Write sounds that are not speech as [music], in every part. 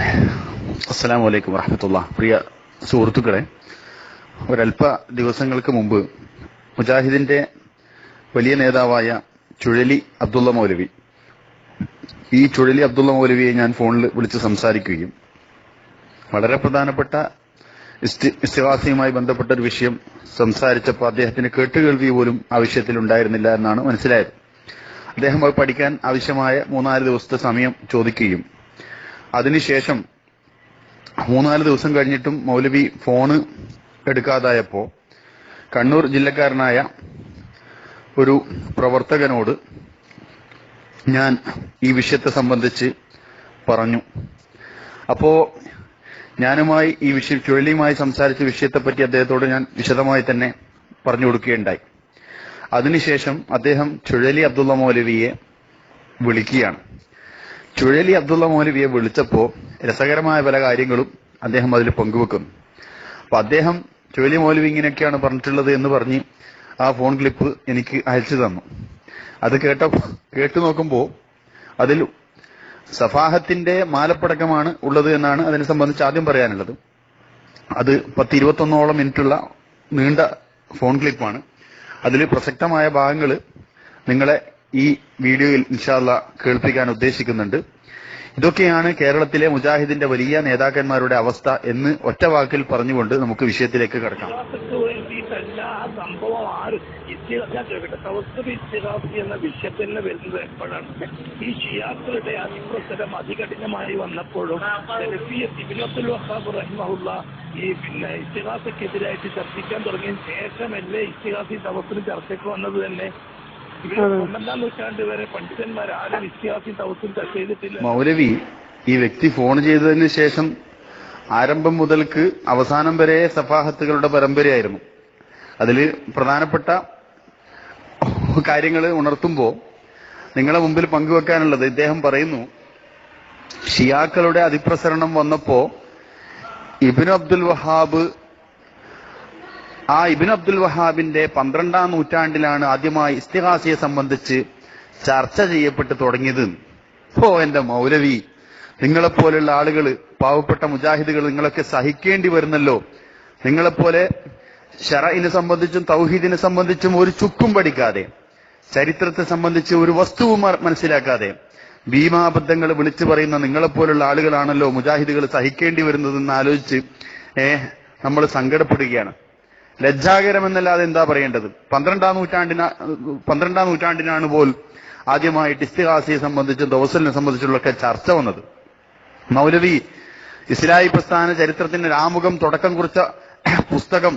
അസ്സലാമു വലൈക്കും വറഹമത്തുള്ള പ്രിയ സുഹൃത്തുക്കളെ ഒരല്പ ദിവസങ്ങൾക്ക് മുമ്പ് മുജാഹിദിന്റെ വലിയ നേതാവായ ചുഴലി അബ്ദുള്ള മൗലവി ഈ ചുഴലി അബ്ദുള്ള മൗലവിയെ ഞാൻ ഫോണിൽ വിളിച്ച് സംസാരിക്കുകയും വളരെ പ്രധാനപ്പെട്ട ഇസ്തിവാസിയുമായി ബന്ധപ്പെട്ട ഒരു വിഷയം സംസാരിച്ചപ്പോൾ അദ്ദേഹത്തിന് കേട്ടുകേൾവി പോലും ആ വിഷയത്തിൽ ഉണ്ടായിരുന്നില്ല എന്നാണ് മനസ്സിലായത്. അദ്ദേഹം അത് പഠിക്കാൻ ആവശ്യമായ മൂന്നാൽ ദിവസത്തെ സമയം ചോദിക്കുകയും അതിനുശേഷം മൂന്നാൽ ദിവസം കഴിഞ്ഞിട്ടും മൗലവി ഫോണ് എടുക്കാതായപ്പോ കണ്ണൂർ ജില്ലക്കാരനായ ഒരു പ്രവർത്തകനോട് ഞാൻ ഈ വിഷയത്തെ സംബന്ധിച്ച് പറഞ്ഞു. അപ്പോ ഞാനുമായി ഈ വിഷയം ചുഴലിയുമായി സംസാരിച്ച വിഷയത്തെപ്പറ്റി അദ്ദേഹത്തോട് ഞാൻ വിശദമായി തന്നെ പറഞ്ഞു കൊടുക്കുകയുണ്ടായി. അതിനുശേഷം അദ്ദേഹം ചുഴലി അബ്ദുള്ള മൗലവിയെ വിളിക്കുകയാണ്. ചുഴലി അബ്ദുള്ള മൗലവിയെ വിളിച്ചപ്പോ രസകരമായ പല കാര്യങ്ങളും അദ്ദേഹം അതിൽ പങ്കുവെക്കുന്നു. അപ്പൊ അദ്ദേഹം ചുഴലി മൗലവി ഇങ്ങനെയൊക്കെയാണ് പറഞ്ഞിട്ടുള്ളത് എന്ന് പറഞ്ഞ് ആ ഫോൺ ക്ലിപ്പ് എനിക്ക് അയച്ചു തന്നു. അത് കേട്ട കേട്ടു നോക്കുമ്പോ അതിൽ സഫാഹത്തിന്റെ മാലപ്പടക്കമാണ് ഉള്ളത് എന്നാണ് അതിനെ സംബന്ധിച്ച് ആദ്യം പറയാനുള്ളത്. അത് പത്ത് ഇരുപത്തൊന്നോളം മിനിറ്റുള്ള നീണ്ട ഫോൺ ക്ലിപ്പാണ്. അതിൽ പ്രസക്തമായ ഭാഗങ്ങൾ നിങ്ങളെ ഈ വീഡിയോയിൽ ഇൻഷാല്ല കേൾപ്പിക്കാൻ ഉദ്ദേശിക്കുന്നുണ്ട്. ഇതൊക്കെയാണ് കേരളത്തിലെ മുജാഹിദിന്റെ വലിയ നേതാക്കന്മാരുടെ അവസ്ഥ എന്ന് ഒറ്റ വാക്കിൽ പറഞ്ഞുകൊണ്ട് നമുക്ക് വിഷയത്തിലേക്ക് കടക്കാം. എന്ന വിഷയത്തിന് വരുന്നത് എപ്പോഴാണ്? ഈ ഷിയാക്കളുടെ അതിപ്രസരം അതികഠിനമായി വന്നപ്പോഴും റഹിമഹുല്ല ഈ പിന്നെ ഇസ്തിഹാസക്കെതിരായിട്ട് ചർച്ചിക്കാൻ തുടങ്ങിയ ശേഷമല്ലേ ഇസ്തിഹാസി തവസ്സിൽ ചർച്ചയ്ക്ക് വന്നത് തന്നെ? മൗലവി ഈ വ്യക്തി ഫോൺ ചെയ്തതിന് ശേഷം ആരംഭം മുതൽക്ക് അവസാനം വരെ സഫാഹത്തുകളുടെ പരമ്പരയായിരുന്നു. അതിൽ പ്രധാനപ്പെട്ട കാര്യങ്ങൾ ഉണർത്തുമ്പോൾ നിങ്ങളെ മുമ്പിൽ പങ്കുവെക്കാനുള്ളത് ഇദ്ദേഹം പറയുന്നു ഷിയാക്കളുടെ അതിപ്രസരണം വന്നപ്പോ ഇബിൻ അബ്ദുൽ വഹാബ് ആ ഇബിൻ അബ്ദുൽ വഹാബിന്റെ പന്ത്രണ്ടാം നൂറ്റാണ്ടിലാണ് ആദ്യമായി ഇസ്തിഹാസിയെ സംബന്ധിച്ച് ചർച്ച ചെയ്യപ്പെട്ട് തുടങ്ങിയത്. ഓ എന്റെ മൗലവി നിങ്ങളെപ്പോലുള്ള ആളുകൾ പാവപ്പെട്ട മുജാഹിദുകൾ നിങ്ങളൊക്കെ സഹിക്കേണ്ടി വരുന്നല്ലോ. നിങ്ങളെപ്പോലെ ഷറയിനെ സംബന്ധിച്ചും തൗഹീദിനെ സംബന്ധിച്ചും ഒരു ചുക്കും പഠിക്കാതെ ചരിത്രത്തെ സംബന്ധിച്ച് ഒരു വസ്തുവും മനസ്സിലാക്കാതെ ഭീമാബദ്ധങ്ങൾ വിളിച്ചു പറയുന്ന നിങ്ങളെപ്പോലുള്ള ആളുകളാണല്ലോ മുജാഹിദുകൾ സഹിക്കേണ്ടി വരുന്നതെന്ന് ആലോചിച്ച് ഏഹ് നമ്മൾ സങ്കടപ്പെടുകയാണ്. ലജ്ജാകരമെന്നല്ലാതെ എന്താ പറയേണ്ടത്? പന്ത്രണ്ടാം നൂറ്റാണ്ടിന പന്ത്രണ്ടാം നൂറ്റാണ്ടിനാണ് പോൽ ആദ്യമായി ഇസ്തിഹാസിയെ സംബന്ധിച്ചും ദോസലിനെ സംബന്ധിച്ചുള്ളൊക്കെ ചർച്ച വന്നത്. മൗലവി ഇസ്ലായി പ്രസ്ഥാന ചരിത്രത്തിന്റെ രാമുഖം തുടക്കം കുറിച്ച പുസ്തകം.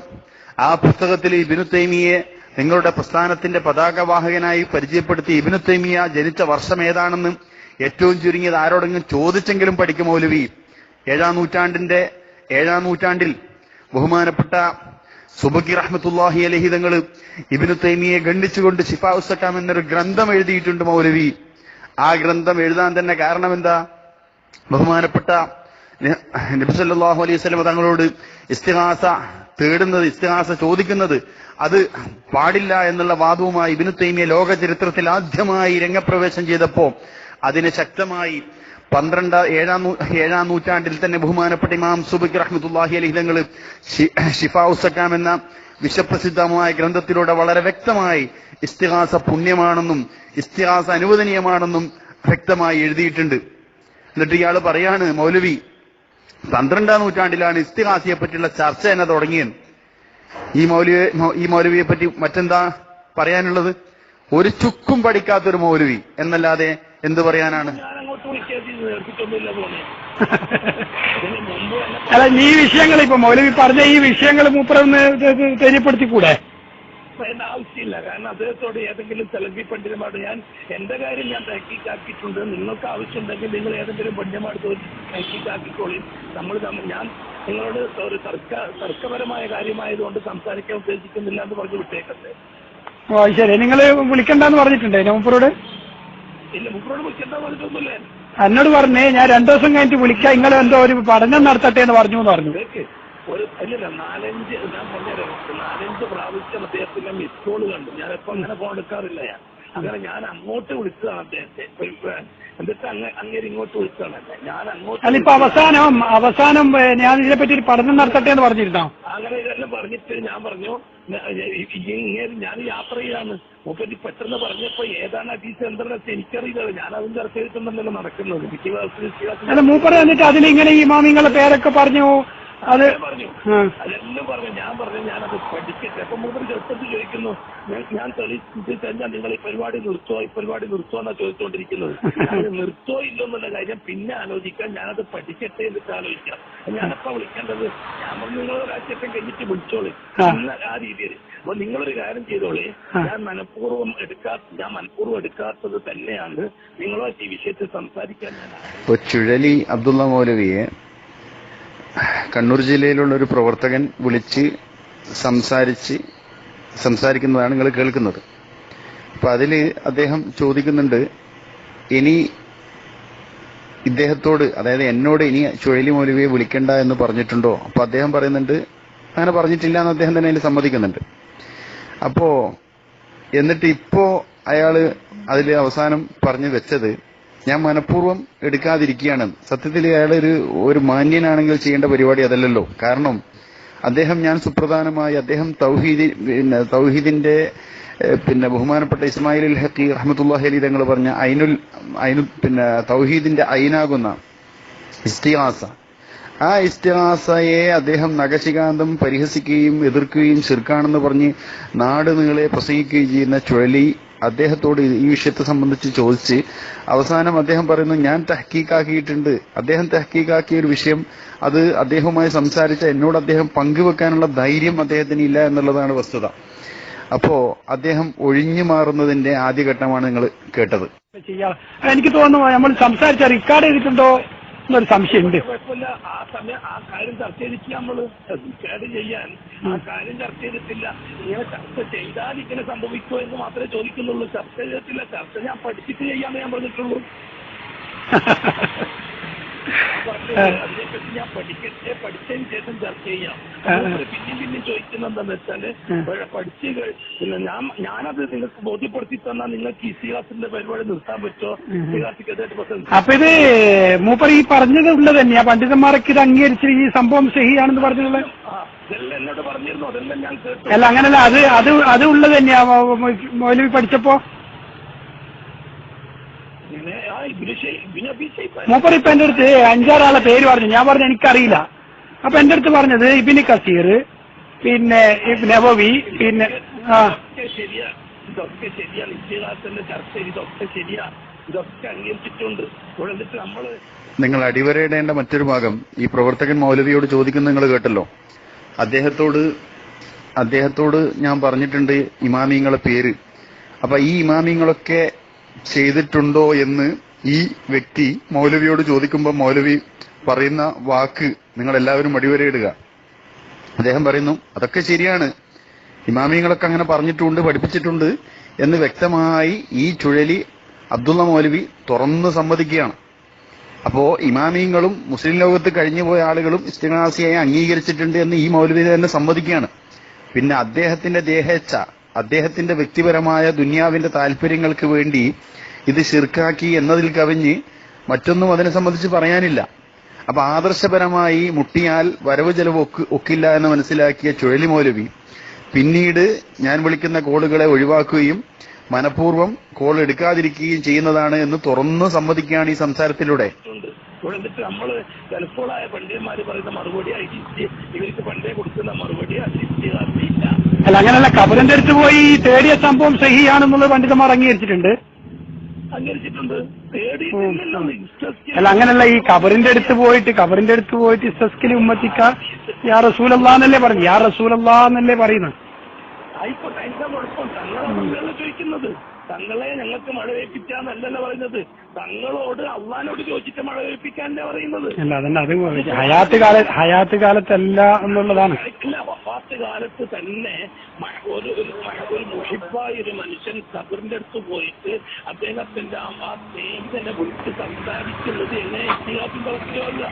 ആ പുസ്തകത്തിൽ ഇബിനു തൈമിയെ നിങ്ങളുടെ പ്രസ്ഥാനത്തിന്റെ പതാകവാഹകനായി പരിചയപ്പെടുത്തി ഇബിനു തൈമിയ ജനിച്ച വർഷം ഏതാണെന്ന് ഏറ്റവും ചുരുങ്ങിയത് ആരോടെങ്കിലും ചോദിച്ചെങ്കിലും പഠിക്കും മൗലവി. ഏഴാം നൂറ്റാണ്ടിന്റെ ഏഴാം നൂറ്റാണ്ടിൽ ബഹുമാനപ്പെട്ട സുബക്കി റഹ്മത്തുല്ലാഹി അലഹി തങ്ങൾ ഇബിനു തൈമിയെ ഗണ്ണിച്ചുകൊണ്ട് ശിഫാഉസക്കാം എന്നൊരു ഗ്രന്ഥം എഴുതിയിട്ടുണ്ട് മൗലവി. ആ ഗ്രന്ഥം എഴുതാൻ തന്നെ കാരണം എന്താ? ബഹുമാനപ്പെട്ട നബിസല്ലാഹു നബി അലൈഹി സ്വലമ തങ്ങളോട് ഇസ്തിഹാസ തേടുന്നത് ഇസ്തിഹാസ ചോദിക്കുന്നത് അത് പാടില്ല എന്നുള്ള വാദവുമായി ഇബ്നു തൈമിയ ലോക ചരിത്രത്തിൽ ആദ്യമായി രംഗപ്രവേശം ചെയ്തപ്പോ അതിനെ ശക്തമായി പന്ത്രണ്ട് ഏഴാം ഏഴാം നൂറ്റാണ്ടിൽ തന്നെ ബഹുമാനപ്പെട്ട ഇമാം സുബിക് റഹ്മത്തുല്ലാഹി അലി തങ്ങൾ ഷിഫാഉസക്കാം എന്ന വിശ്വപ്രസിദ്ധമായ ഗ്രന്ഥത്തിലൂടെ വളരെ വ്യക്തമായി ഇസ്തിഹാസ പുണ്യമാണെന്നും ഇസ്തിഹാസ അനുവദനീയമാണെന്നും വ്യക്തമായി എഴുതിയിട്ടുണ്ട്. എന്നിട്ട് ഇയാൾ പറയാണ് മൗലവി പന്ത്രണ്ടാം നൂറ്റാണ്ടിലാണ് ഇസ്തിഹാസിയെ പറ്റിയുള്ള ചർച്ച എന്നെ തുടങ്ങിയത്. ഈ മൗലവിയെ ഈ മൗലവിയെ പറ്റി മറ്റെന്താ പറയാനുള്ളത്? ഒരു ചുക്കും പഠിക്കാത്തൊരു മൗലവി എന്നല്ലാതെ എന്ത് പറയാനാണ്? അങ്ങോട്ട് വിളിക്കാതെ നേർപ്പിച്ചൊന്നുമില്ല അല്ല നീ വിഷയങ്ങൾ ഇപ്പൊ മൗലവി പറഞ്ഞ ഈ വിഷയങ്ങൾ മൂപ്പറൊന്ന് തെര്യപ്പെടുത്തിക്കൂടെ പറയേണ്ട ആവശ്യമില്ല. കാരണം അദ്ദേഹത്തോട് ഏതെങ്കിലും സെലഫി പണ്ഡിതന്മാരോട് ഞാൻ എന്റെ കാര്യം ഞാൻ തഹക്കീക്കാക്കിയിട്ടുണ്ട് നിങ്ങൾക്ക് ആവശ്യമുണ്ടെങ്കിൽ നിങ്ങൾ ഏതെങ്കിലും പണ്ഡിതന്മാർക്ക് തഹക്കീക്കാക്കിക്കോളി നമ്മൾ തമ്മിൽ ഞാൻ നിങ്ങളോട് ഒരു തർക്ക തർക്കപരമായ കാര്യമായതുകൊണ്ട് സംസാരിക്കാൻ ഉദ്ദേശിക്കുന്നില്ല എന്ന് പറഞ്ഞു വിട്ടേക്കട്ടെ. ശരി. നിങ്ങൾ വിളിക്കണ്ടെന്ന് പറഞ്ഞിട്ടുണ്ടേ? മൂപ്പരോട് ഇല്ല മുപ്പരോട് വിളിക്കേണ്ട പറഞ്ഞിട്ടൊന്നുമില്ല എന്നോട് പറഞ്ഞേ ഞാൻ രണ്ടു ദിവസം കഴിഞ്ഞിട്ട് വിളിക്കാം. നിങ്ങൾ എന്തോ ഒരു പഠനം നടത്തട്ടെ എന്ന് പറഞ്ഞു എന്ന് പറഞ്ഞു. ഒരു അല്ലല്ല നാലഞ്ച് ഞാൻ പറഞ്ഞുതരാം നാലഞ്ച് പ്രാവശ്യം അദ്ദേഹത്തിന്റെ മിസ് കോൾ കണ്ടു. ഞാൻ എപ്പോ അങ്ങനെ ഫോൺ എടുക്കാറില്ല ഞാൻ. അങ്ങനെ ഞാൻ അങ്ങോട്ട് വിളിച്ചതാണ് അദ്ദേഹത്തെ. എന്നിട്ട് അങ്ങ് അങ്ങേര് ഇങ്ങോട്ട് വിളിച്ചാണ് ഞാൻ അങ്ങോട്ട് അല്ല ഇപ്പൊ അവസാനം അവസാനം ഞാൻ ഇതിനെപ്പറ്റി ഒരു പഠനം നടത്തട്ടെ എന്ന് പറഞ്ഞിരുന്നോ? അങ്ങനെ ഇതെല്ലാം പറഞ്ഞിട്ട് ഞാൻ പറഞ്ഞു ന- ഈ- ഈ ഇങ്ങേര് ഞാൻ യാത്ര ചെയ്യാണ്. മൂപ്പറ്റി പെട്ടെന്ന് പറഞ്ഞപ്പോ ഏതാണ് അടീസ് എന്താണെന്ന് എനിക്കറിയില്ല ഞാൻ അതും ചർച്ച ചെയ്തിട്ടുണ്ടല്ലോ നടക്കുന്നത്. അല്ല മൂപ്പർ എന്നിട്ട് അതിലിങ്ങനെ ഈ മാമിങ്ങളെ പേരൊക്കെ പറഞ്ഞു അത്. പറഞ്ഞു. അതെല്ലാം പറഞ്ഞു. ഞാൻ പറഞ്ഞു ഞാനത് പഠിക്കട്ടെ അപ്പൊ മൂപ്പര് ചെറുപ്പത്തിൽ ചോദിക്കുന്നു ഞാൻ- നിങ്ങൾ ഈ പരിപാടി നിർത്തോ ഈ പരിപാടി നിർത്തോ എന്നാ ചോദിച്ചുകൊണ്ടിരിക്കുന്നത് ഞാനത് നിർത്തോ ഇല്ലോ എന്നുള്ള കാര്യം പിന്നെ ആലോചിക്കാൻ ഞാനത് പഠിക്കട്ടെ എന്നിട്ട് ആലോചിക്കാം. ഞാനപ്പോ വിളിക്കേണ്ടത് ഞാൻ പറഞ്ഞു കഴിഞ്ഞിട്ട് വിളിച്ചോളി. ആ. രീതിയിൽ അപ്പൊ നിങ്ങളൊരു കാര്യം ചെയ്തോളി. ഞാൻ മനഃപൂർവം എടുക്കാ ഞാൻ മനഃപൂർവം എടുക്കാത്തത് തന്നെയാണ്. ഈ വിഷയത്തിൽ സംസാരിക്കാൻ ഞാൻ ചുഴലി അബ്ദുള്ള മൗലവിയെ കണ്ണൂർ ജില്ലയിലുള്ള ഒരു പ്രവർത്തകൻ വിളിച്ച് സംസാരിച്ച് സംസാരിക്കുന്നതാണ് നിങ്ങൾ കേൾക്കുന്നത്. അപ്പൊ അതിൽ അദ്ദേഹം ചോദിക്കുന്നുണ്ട് ഇനി ഇദ്ദേഹത്തോട് അതായത് എന്നോട് ഇനി ചുഴലി മൗലവിയെ വിളിക്കണ്ട എന്ന് പറഞ്ഞിട്ടുണ്ടോ? അപ്പൊ അദ്ദേഹം പറയുന്നുണ്ട് അങ്ങനെ പറഞ്ഞിട്ടില്ല എന്ന് അദ്ദേഹം തന്നെ അതിൽ സമ്മതിക്കുന്നുണ്ട്. അപ്പോ എന്നിട്ട് ഇപ്പോ അയാൾ അതിൽ അവസാനം പറഞ്ഞു വെച്ചത് ഞാൻ മനഃപൂർവം എടുക്കാതിരിക്കുകയാണ്. സത്യത്തിൽ അയാൾ ഒരു ഒരു മാന്യനാണെങ്കിൽ ചെയ്യേണ്ട പരിപാടി അതല്ലല്ലോ. കാരണം അദ്ദേഹം ഞാൻ സുപ്രധാനമായി അദ്ദേഹം തൗഹീദി പിന്നെ തൗഹീദിന്റെ പിന്നെ ബഹുമാനപ്പെട്ട ഇസ്മായിൽ ഉൽ ഹക്കി റഹമത്തുല്ലാഹി അലി തങ്ങൾ പറഞ്ഞ ഐനുൽ ഐനു പിന്നെ തൗഹീദിന്റെ ഐനാകുന്ന ഇസ്തിഹാസ. ആ ഇസ്തിഹാസയെ അദ്ദേഹം നഖശികാന്തം പരിഹസിക്കുകയും എതിർക്കുകയും ശിർക്കാണെന്ന് പറഞ്ഞ് നാട് നീളെ പ്രസംഗിക്കുകയും ചെയ്യുന്ന ചുഴലി അദ്ദേഹത്തോട് ഈ വിഷയത്തെ സംബന്ധിച്ച് ചോദിച്ച് അവസാനം അദ്ദേഹം പറയുന്നു ഞാൻ തഹക്കീക്കാക്കിയിട്ടുണ്ട് അദ്ദേഹം തഹക്കീക്കാക്കിയ ഒരു വിഷയം അത് അദ്ദേഹവുമായി സംസാരിച്ച എന്നോട് അദ്ദേഹം പങ്കുവെക്കാനുള്ള ധൈര്യം അദ്ദേഹത്തിന് ഇല്ല എന്നുള്ളതാണ് വസ്തുത. അപ്പോ അദ്ദേഹം ഒഴിഞ്ഞു മാറുന്നതിന്റെ ആദ്യഘട്ടമാണ് നിങ്ങൾ കേട്ടത്. എനിക്ക് തോന്നുന്നു നമ്മൾ സംസാരിച്ച റെക്കോർഡ് ചെയ്തിട്ടുണ്ടോ? എന്നൊരു സംശയമുണ്ട്. കുഴപ്പമില്ല. ആ സമയം ആ കാര്യം ചർച്ച ചെയ്തിട്ട് നമ്മൾ. കേട് ചെയ്യാൻ ആ കാര്യം ചർച്ച ചെയ്തിട്ടില്ല. ഇങ്ങനെ ചർച്ച ചെയ്താൽ ഇങ്ങനെ സംഭവിക്കുമോ എന്ന് മാത്രമേ ചോദിക്കുന്നുള്ളൂ. ചർച്ച ചെയ്തിട്ടില്ല. ചർച്ച ഞാൻ പഠിച്ചിട്ട് ചെയ്യാമെന്ന് ഞാൻ പറഞ്ഞിട്ടുള്ളൂ. [laughs] അതിനെപ്പറ്റി ഞാൻ പഠിക്കട്ടെ പഠിച്ചതിന് ശേഷം ചർച്ച ചെയ്യാം പിന്നെ പിന്നെയും ചോദിക്കുന്നത് എന്താന്ന് വെച്ചാൽ പഠിച്ച് പിന്നെ ഞാൻ ഞാനത് നിങ്ങൾക്ക് ബോധ്യപ്പെടുത്തി തന്നാൽ നിങ്ങൾക്ക് ഇസിഹാസിന്റെ പരിപാടി നിർത്താൻ പറ്റുമോ പ്രസംഗിച്ചു അപ്പൊ ഇത് മൂപ്പർ ഈ പറഞ്ഞത് ഉള്ളത് തന്നെയാ പണ്ഡിതന്മാരൊക്കെ ഇത് അംഗീകരിച്ച് ഈ സംഭവം ശരിയാണെന്ന് പറഞ്ഞുള്ളത് അല്ല അങ്ങനല്ല അത് അത് അത് ഉള്ളത് തന്നെയാ മൗലവി പഠിച്ചപ്പോ ഇങ്ങനെ ആ ഇബിന് ഷെയ്- ഇബിന് അബി ഷെയ്ബാൻ മൂപ്പർ ഇപ്പൊ എന്റെ അടുത്ത് അഞ്ചാറാളെ പേര് പറഞ്ഞു. ഞാൻ പറഞ്ഞു എനിക്കറിയില്ല. അപ്പൊ എന്റെ അടുത്ത് പറഞ്ഞത് ഇബിന് കസീർ പിന്നെ നവവി നബവി പിന്നെ ആ. ഇതൊക്കെ ശരിയാ. ഇതൊക്കെ ശരിയാണ് ഇത്തിഹാസത്തിന്റെ ചർച്ച ഇതൊക്കെ ശരിയാ. ഇതൊക്കെ അംഗീകരിച്ചിട്ടുണ്ട്. എന്നിട്ട് നമ്മൾ നിങ്ങൾ അടിവരയിടേണ്ട മറ്റൊരു ഭാഗം ഈ പ്രവർത്തകൻ മൗലവിയോട് ചോദിക്കുന്ന നിങ്ങൾ കേട്ടല്ലോ. അദ്ദേഹത്തോട് അദ്ദേഹത്തോട് ഞാൻ പറഞ്ഞിട്ടുണ്ട് ഇമാമിങ്ങളെ പേര്. അപ്പൊ ഈ ഇമാമിങ്ങളൊക്കെ ചെയ്തിട്ടുണ്ടോ എന്ന് ഈ വ്യക്തി മൗലവിയോട് ചോദിക്കുമ്പോൾ മൗലവി പറയുന്ന വാക്ക് നിങ്ങൾ എല്ലാവരും അടിവരയിടുക അദ്ദേഹം പറയുന്നു അതൊക്കെ ശരിയാണ്. ഇമാമിങ്ങളൊക്കെ അങ്ങനെ പറഞ്ഞിട്ടുണ്ട് പഠിപ്പിച്ചിട്ടുണ്ട് എന്ന് വ്യക്തമായി ഈ ചുഴലി അബ്ദുള്ള മൗലവി തുറന്ന് സമ്മതിക്കുകയാണ്. അപ്പോ ഇമാമിയങ്ങളും മുസ്ലിം ലോകത്ത് കഴിഞ്ഞുപോയ ആളുകളും ഇസ്തിഹാസിയായി അംഗീകരിച്ചിട്ടുണ്ട് എന്ന് ഈ മൗലവി തന്നെ സമ്മതിക്കുകയാണ്. പിന്നെ അദ്ദേഹത്തിന്റെ ദേഹേച്ഛ അദ്ദേഹത്തിന്റെ വ്യക്തിപരമായ ദുന്യാവിന്റെ താല്പര്യങ്ങൾക്ക് വേണ്ടി ഇത് ശിർക്കാക്കി എന്നതിൽ കവിഞ്ഞ് മറ്റൊന്നും അതിനെ സംബന്ധിച്ച് പറയാനില്ല. അപ്പൊ ആദർശപരമായി മുട്ടിയാൽ വരവ് ചെലവ് ഒക്കില്ല എന്ന് മനസ്സിലാക്കിയ ചുഴലി മൗലവി പിന്നീട് ഞാൻ വിളിക്കുന്ന കോളുകളെ ഒഴിവാക്കുകയും മനഃപൂർവം കോൾ എടുക്കാതിരിക്കുകയും ചെയ്യുന്നതാണ് എന്ന് തുറന്നു സമ്മതിക്കുകയാണ് ഈ സംസാരത്തിലൂടെ. എന്നിട്ട് നമ്മൾ ഗൾഫുകളായ പണ്ഡിതന്മാര് പറയുന്ന മറുപടി ആയിട്ട് ഇവർക്ക് പണ്ടേ കൊടുക്കുന്ന മറുപടി ഇസ്തിഹാസില്ല അല്ല അങ്ങനെയല്ല കബറിന്റെ അടുത്ത് പോയി തേടിയ സംഭവം സഹിയാണെന്നുള്ളത് പണ്ഡിതന്മാർ അംഗീകരിച്ചിട്ടുണ്ട്. അംഗീകരിച്ചിട്ടുണ്ട്. അല്ല അങ്ങനല്ല ഈ കബറിന്റെ അടുത്ത് പോയിട്ട് കബറിന്റെ അടുത്ത് പോയിട്ട് ഇസ്തസ്കിൽ ഉമ്മത്തിക്ക യാ റസൂലല്ലാന്നല്ലേ പറഞ്ഞു. യാ റസൂലല്ലാന്നല്ലേ പറയുന്നത്. ആയിക്കോട്ടെ അതിന്റെ കുഴപ്പം തങ്ങളെ ചോദിക്കുന്നത്? തങ്ങളെ ഞങ്ങൾക്ക് മഴ വേപ്പിച്ചാന്നല്ലല്ല പറയുന്നത്. തങ്ങളോട് അള്ളഹാനോട് ചോദിച്ചിട്ട് മഴ വേൽപ്പിക്കാനല്ലേ പറയുന്നത്. അല്ല അത് ഹയാത്ത് കാല ഹയാത്ത് കാലത്തല്ല എന്നുള്ളതാണ്. ഇല്ല വഫാത്ത് കാലത്ത് തന്നെ ഒരു ഒരു മുഷിപ്പായ ഒരു മനുഷ്യൻ സബറിന്റെ അടുത്ത് പോയിട്ട് അദ്ദേഹത്തിന്റെ ആ സ്നേഹിതനെ വിളിച്ച് സംസാരിക്കുന്നത് എങ്ങനെ ഇത്തിഹാസിന്റെ അവസ്ഥയല്ല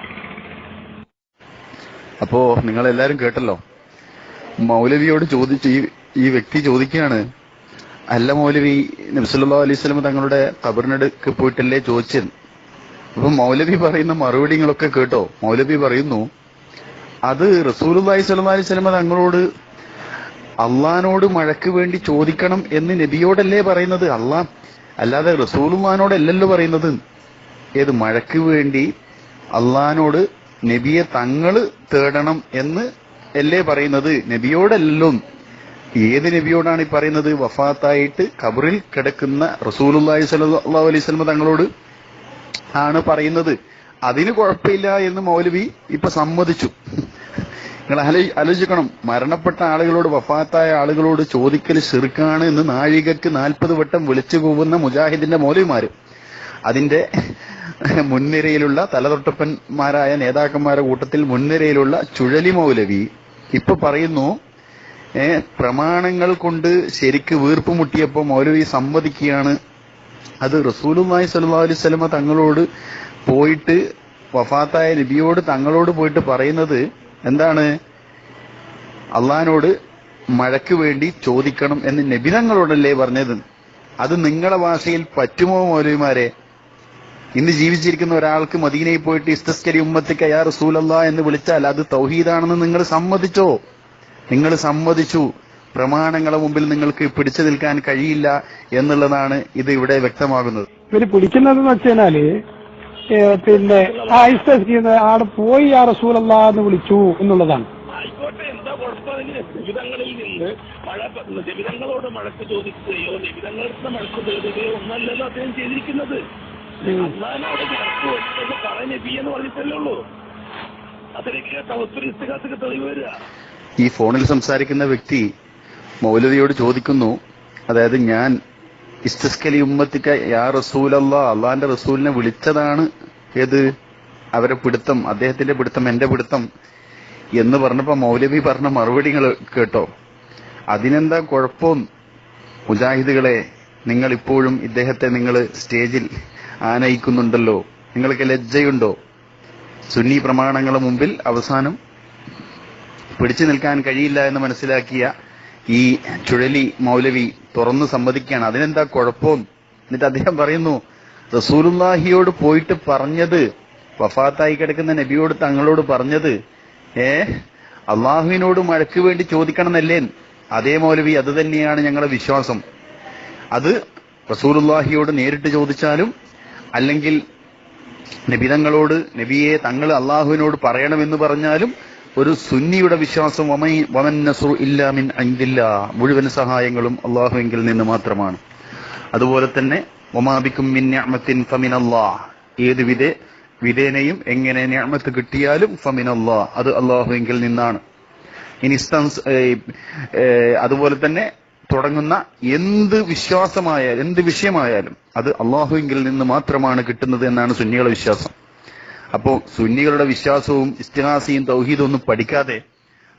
അപ്പോ നിങ്ങൾ എല്ലാരും കേട്ടല്ലോ? മൗലവിയോട് ചോദിച്ച് ഈ ഈ വ്യക്തി ചോദിക്കുകയാണ് അല്ല മൗലവി നബ്സല്ലാ അലൈഹി സ്വലം തങ്ങളുടെ കബറിനടുക്ക് പോയിട്ടല്ലേ ചോദിച്ചത്? അപ്പൊ മൗലവി പറയുന്ന മറുപടികളൊക്കെ കേട്ടോ. മൗലവി പറയുന്നു അത് റസൂലുള്ളാഹി സ്വലം അലൈഹി സ്വലമ തങ്ങളോട് അള്ളഹാനോട് മഴയ്ക്ക് വേണ്ടി ചോദിക്കണം എന്ന് നബിയോടല്ലേ പറയുന്നത്? അള്ളാഹ് അല്ലാതെ റസൂലുള്ളഹാനോടല്ലല്ലോ പറയുന്നത്. ഏത് മഴയ്ക്ക് വേണ്ടി അള്ളഹാനോട് നബിയെ തങ്ങൾ തേടണം എന്ന് അല്ലേ പറയുന്നത്? നബിയോടല്ലോ ഏത് നബിയോടാണ് ഈ പറയുന്നത്? വഫാത്തായിട്ട് ഖബറിൽ കിടക്കുന്ന റസൂലുള്ളാഹി സല്ലല്ലാഹു അലൈഹി വസല്ലം തങ്ങളോട് ആണ് പറയുന്നത്. അതിന് കുഴപ്പമില്ല എന്ന് മൗലവി ഇപ്പൊ സമ്മതിച്ചു. നിങ്ങൾ ആലോ- ആലോചിക്കണം. മരണപ്പെട്ട ആളുകളോട് വഫാത്തായ ആളുകളോട് ചോദിക്കൽ ശിർക്കാണ് എന്ന് നാഴികക്ക് നാൽപ്പത് വട്ടം വിളിച്ചു പോകുന്ന മുജാഹിദിന്റെ മൗലവിമാര്. അതിന്റെ മുൻനിരയിലുള്ള തലതൊട്ടപ്പന്മാരായ നേതാക്കന്മാരുടെ കൂട്ടത്തിൽ മുൻനിരയിലുള്ള ചുഴലി മൗലവി ഇപ്പൊ പറയുന്നു പ്രമാണങ്ങൾ കൊണ്ട് ശരിക്ക് വീർപ്പ് മുട്ടിയപ്പോ മൗലവി സമ്മതിക്കുകയാണ്. അത് റസൂലുമായി സല്ലാ വസല്ലമ തങ്ങളോട് പോയിട്ട് വഫാത്തായ നബിയോട് തങ്ങളോട് പോയിട്ട് പറയുന്നത് എന്താണ്? അള്ളഹാനോട് മഴയ്ക്ക് വേണ്ടി ചോദിക്കണം എന്ന് നബി തങ്ങളോടല്ലേ പറഞ്ഞത്. അത് നിങ്ങളെ ഭാഷയിൽ പറ്റുമോ മൗലവിമാരെ? ഇന്ന് ജീവിച്ചിരിക്കുന്ന ഒരാൾക്ക് മദീനയിൽ പോയിട്ട് ഇസ്തസ്കരി ഉമ്മത്തിക്ക് അയാ റസൂലല്ലാ എന്ന് വിളിച്ചാൽ അത് തൗഹീദാണെന്ന് നിങ്ങൾ സമ്മതിച്ചോ? നിങ്ങൾ സമ്മതിച്ചു. പ്രമാണങ്ങളെ മുമ്പിൽ നിങ്ങൾക്ക് പിടിച്ചു നിൽക്കാൻ കഴിയില്ല എന്നുള്ളതാണ് ഇത് ഇവിടെ വ്യക്തമാകുന്നത്. ഇവർ പിടിക്കുന്നതെന്ന് വെച്ചാൽ പിന്നെ ആയിഷ ഐസ്തസ്ക്കുന്ന ആടെ പോയി ആ റസൂലല്ലാ എന്ന് വിളിച്ചു എന്നുള്ളതാണ്. ആയിക്കോട്ടെ എന്താ കുഴപ്പമെങ്കിൽ നിന്ന് മഴ മഴക്ക് ചോദിക്കുകയോ നിബിധങ്ങളുടെ മഴക്ക് തേടുകയോ ഒന്നല്ലല്ലോ അദ്ദേഹം ചെയ്തിരിക്കുന്നത്. മഴക്ക് വെച്ചത് എന്ന് പറഞ്ഞിട്ടല്ലേ ഉള്ളൂ. അതിലേക്ക് തവസ്തുരി ഇസ്തിഹാസക്ക് തെളിവ് വരിക. ഈ ഫോണിൽ സംസാരിക്കുന്ന വ്യക്തി മൗലവിയോട് ചോദിക്കുന്നു അതായത് ഞാൻ ഇസ്തസ്കലി ഉമ്മത്തിക്ക യാ റസൂലല്ല അള്ളാന്റെ റസൂലിനെ വിളിച്ചതാണ് ഏത്? അവരെ പിടുത്തം അദ്ദേഹത്തിന്റെ പിടുത്തം എന്റെ പിടുത്തം എന്ന് പറഞ്ഞപ്പോ മൗലവി പറഞ്ഞ മറുപടികൾ കേട്ടോ. അതിനെന്താ കുഴപ്പം? മുജാഹിദുകളെ നിങ്ങൾ ഇപ്പോഴും ഇദ്ദേഹത്തെ നിങ്ങൾ സ്റ്റേജിൽ ആനയിക്കുന്നുണ്ടല്ലോ. നിങ്ങൾക്ക് ലജ്ജയുണ്ടോ? സുന്നി പ്രമാണങ്ങളുടെ മുമ്പിൽ അവസാനം പിടിച്ചു നിൽക്കാൻ കഴിയില്ല എന്ന് മനസ്സിലാക്കിയ ഈ ചുഴലി മൗലവി തുറന്നു സമ്മതിക്കുകയാണ്. അതിനെന്താ കുഴപ്പം? എന്നിട്ട് അദ്ദേഹം പറയുന്നു റസൂലുല്ലാഹിയോട് പോയിട്ട് പറഞ്ഞത് വഫാത്തായി കിടക്കുന്ന നബിയോട് തങ്ങളോട് പറഞ്ഞത് ഏ അള്ളാഹുവിനോട് മഴയ്ക്ക് വേണ്ടി ചോദിക്കണമെന്നല്ലേ? അതേ മൗലവി അത് തന്നെയാണ് ഞങ്ങളുടെ വിശ്വാസം. അത് റസൂലുല്ലാഹിയോട് നേരിട്ട് ചോദിച്ചാലും അല്ലെങ്കിൽ നബിതങ്ങളോട് നബിയെ തങ്ങൾ അള്ളാഹുവിനോട് പറയണമെന്ന് പറഞ്ഞാലും ഒരു സുന്നിയുടെ വിശ്വാസം വമൈ- വമൻ നസ്റു ഇല്ലാ മിൻ ഇൻദില്ലാ. മുഴുവൻ സഹായങ്ങളും അള്ളാഹുവിങ്കിൽ നിന്ന് മാത്രമാണ് അതുപോലെ തന്നെ ഒമാബിക്കും മിൻ ഫമിനല്ലാഹ് ഏത് വിധേ വിധേനയും എങ്ങനെ ഞാമത്ത് കിട്ടിയാലും ഫമിനല്ലാ അത് അള്ളാഹുവിങ്കിൽ നിന്നാണ് ഏ, അതുപോലെ തന്നെ തുടങ്ങുന്ന എന്ത് വിശ്വാസമായാലും എന്ത് വിഷയമായാലും അത് അള്ളാഹുവിങ്കിൽ നിന്ന് മാത്രമാണ് കിട്ടുന്നത് എന്നാണ് സുന്നികളുടെ വിശ്വാസം അപ്പോ സുന്നികളുടെ വിശ്വാസവും ഇസ്തിഹാസയും തൗഹീദും ഒന്നും പഠിക്കാതെ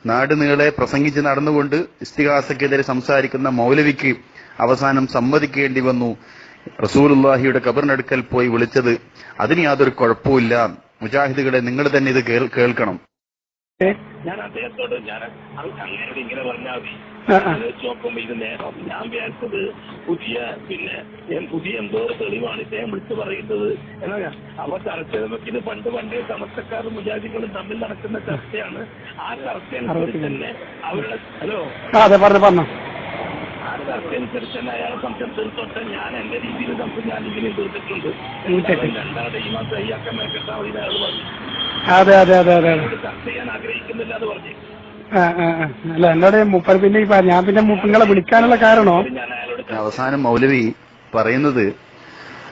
നാട് നീളെ പ്രസംഗിച്ച് നടന്നുകൊണ്ട് ഇസ്തിഹാസക്കെതിരെ സംസാരിക്കുന്ന മൗലവിക്ക് അവസാനം സമ്മതിക്കേണ്ടി വന്നു. റസൂലുള്ളാഹിയുടെ കബറിനടുക്കൽ പോയി വിളിച്ചത് അതിന് യാതൊരു കുഴപ്പമില്ല മുജാഹിദുകളെ നിങ്ങൾ തന്നെ ഇത് കേൾക്കണം. ഞാൻ അദ്ദേഹത്തോട് ഞാൻ അങ്ങനോട് ഇങ്ങനെ പറഞ്ഞാൽ മതി. ഇത് നേരം ഞാൻ വിചാരിച്ചത് പുതിയ പിന്നെ ഞാൻ പുതിയ എന്തോ ഒരു തെളിവാണ് ഇദ്ദേഹം വിളിച്ചു പറയുന്നത് എന്നാ ഞാൻ അപ്പൊ ചർച്ച ഇത് പണ്ട് പണ്ടേ സമസ്തക്കാരും തമ്മിൽ നടക്കുന്ന ചർച്ചയാണ് ആ തന്നെ അവരുടെ ഹലോ അതെ പറഞ്ഞു പറഞ്ഞു. ആ തന്നെ അയാളെ ഞാൻ എന്റെ രീതിയിൽ തീർത്തിട്ടുണ്ട് ഈ മാസം അയാൾ പറഞ്ഞു അതെ അതെ അതെ അതെ. ചർച്ച ചെയ്യാൻ ആഗ്രഹിക്കുന്നില്ല എന്ന് പറഞ്ഞു. അല്ല എന്നോട് മൂപ്പർ പിന്നെ ഞാൻ പിന്നെ നിങ്ങളെ വിളിക്കാനുള്ള കാരണോ? അവസാനം മൗലവി പറയുന്നത്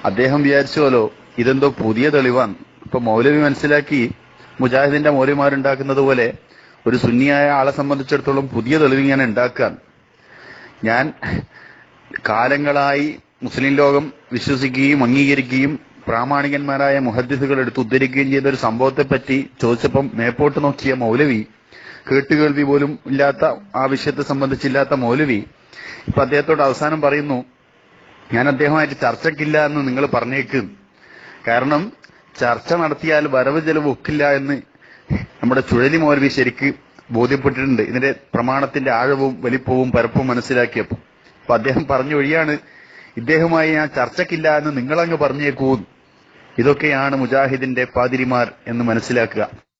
അദ്ദേഹം വിചാരിച്ചോലോ ഇതെന്തോ പുതിയ തെളിവാണ്. ഇപ്പൊ മൗലവി മനസ്സിലാക്കി മുജാഹിദിന്റെ മൗലവിമാരുണ്ടാക്കുന്നത് പോലെ ഒരു സുന്നിയായ ആളെ സംബന്ധിച്ചിടത്തോളം പുതിയ തെളിവ് ഇങ്ങനെ ഉണ്ടാക്കാൻ ഞാൻ കാലങ്ങളായി മുസ്ലിം ലോകം വിശ്വസിക്കുകയും അംഗീകരിക്കുകയും പ്രാമാണികന്മാരായ മുഹദ്ദിസുകൾ എടുത്ത് ഉദ്ധരിക്കുകയും ചെയ്ത ഒരു സംഭവത്തെപ്പറ്റി ചോദിച്ചപ്പം മേപ്പോട്ട് നോക്കിയ മൗലവി കേട്ടുകേൾവി പോലും ഇല്ലാത്ത ആ വിഷയത്തെ സംബന്ധിച്ചില്ലാത്ത മൗലവി ഇപ്പൊ അദ്ദേഹത്തോട് അവസാനം പറയുന്നു ഞാൻ അദ്ദേഹമായിട്ട് ചർച്ചയ്ക്കില്ല എന്ന് നിങ്ങൾ പറഞ്ഞേക്കും. കാരണം ചർച്ച നടത്തിയാൽ വരവ് ചെലവ് ഒക്കില്ല എന്ന് നമ്മുടെ ചുഴലി മൗലവി ശരിക്ക് ബോധ്യപ്പെട്ടിട്ടുണ്ട്. ഇതിന്റെ പ്രമാണത്തിന്റെ ആഴവും വലിപ്പവും പരപ്പും മനസ്സിലാക്കിയപ്പോൾ. അപ്പൊ അദ്ദേഹം പറഞ്ഞു വഴിയാണ് ഇദ്ദേഹമായി ഞാൻ ചർച്ചക്കില്ല എന്ന് നിങ്ങളങ്ങ് പറഞ്ഞേക്കൂ. ഇതൊക്കെയാണ് മുജാഹിദിന്റെ പാതിരിമാർ എന്ന് മനസ്സിലാക്കുക.